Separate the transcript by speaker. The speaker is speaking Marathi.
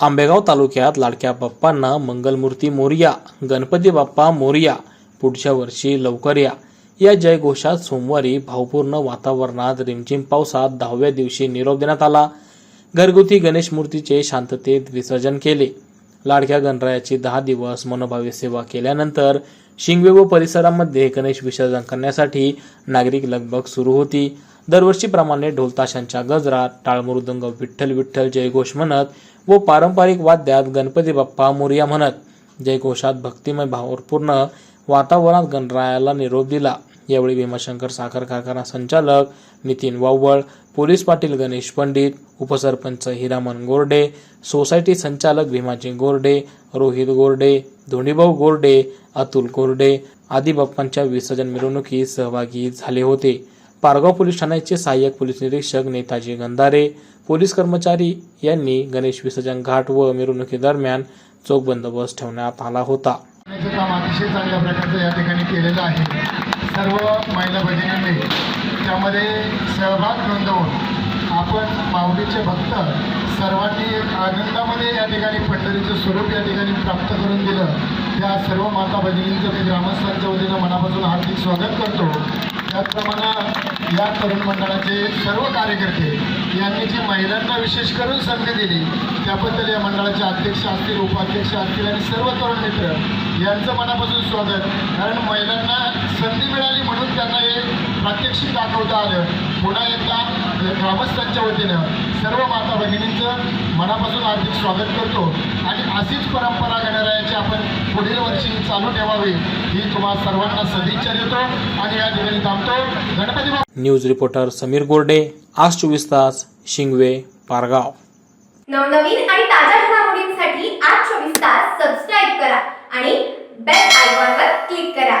Speaker 1: आंबेगाव तालुक्यात लाडक्या बाप्पांना मंगलमूर्ती मोरया गणपती बाप्पा मोरया पुढच्या वर्षी लवकर या. या जयघोषात सोमवारी भावपूर्ण वातावरणात रिमझिम पावसात दहाव्या दिवशी निरोप देण्यात आला. घरगुती गणेश मूर्तीचे शांततेत विसर्जन केले. लाडक्या गणरायाची दहा दिवस मनोभावी सेवा केल्यानंतर शिंगवे व परिसरामध्ये गणेश विसर्जन करण्यासाठी नागरिक लगबग सुरू होती. दरवर्षीप्रमाणे ढोलताशांच्या गजरात टाळमृदंग विठ्ठल विठ्ठल जयघोष म्हणत व पारंपरिक वाद्यात गणपती बाप्पा मोरिया म्हणत. जयघोषात भक्तिमय भावपूर्ण वातावरणात गणरायाला निरोप दिला. यावेळी भीमाशंकर साखर कारखाना संचालक नितीन वावळ पोलीस पाटील गणेश पंडित उपसरपंच हिरामन गोरडे सोसायटी संचालक भीमाजी गोरडे रोहित गोरडे धोंडीभाऊ गोरडे अतुल गोरडे आदी बाप्पांच्या विसर्जन मिरवणुकीत सहभागी झाले होते. पारगाव पोलीस ठाण्याचे सहाय्यक पोलीस निरीक्षक नेताजी गंधारे पोलीस कर्मचारी यांनी गणेश विसर्जन घाट व मिरवणुकीदरम्यान चोख बंदोबस्त ठेवण्यात आला होता.
Speaker 2: काम अतिशय चांगल्या प्रकारचं या ठिकाणी केलेलं आहे. सर्व महिला भगिनींनी त्यामध्ये सहभाग नोंदवून आपण माऊलीचे भक्त सर्वांनी एक आनंदामध्ये या ठिकाणी पंढरीचं स्वरूप या ठिकाणी प्राप्त करून दिलं. त्या सर्व माता भगिनींचं मी ग्रामस्थांच्या वतीनं मनापासून हार्दिक स्वागत करतो. त्याचप्रमाणे या तरुण मंडळाचे सर्व कार्यकर्ते यांनी जी महिलांना विशेष करून संधी दिली त्याबद्दल या मंडळाचे अध्यक्ष असतील उपाध्यक्ष असतील आणि सर्व तरुण मित्र यांचं मनापासून स्वागत. कारण महिलांना संधी मिळाली म्हणून त्यांना हे प्रात्यक्षिक दाखवता आलं. पुन्हा एकदा ग्रामस्थांच्या वतीनं सर्व माता भगिनींचं मनापासून हार्दिक स्वागत करतो. आणि अशीच परंपरा गणरायाची आपण पुढील वर्षी चालू ठेवावी ही तुम्हा सर्वांना सदिच्छा देतो आणि या ठिकाणी थांबतो. गणपती
Speaker 1: न्यूज रिपोर्टर समीर गोरडे आज चोवीस तास शिंगवे पारगाव.
Speaker 3: नवनवीन आणि ताज्या घडामोडींसाठी आज चोवीस तास सबस्क्राईब करा आणि बेल आयकॉनवर क्लिक करा.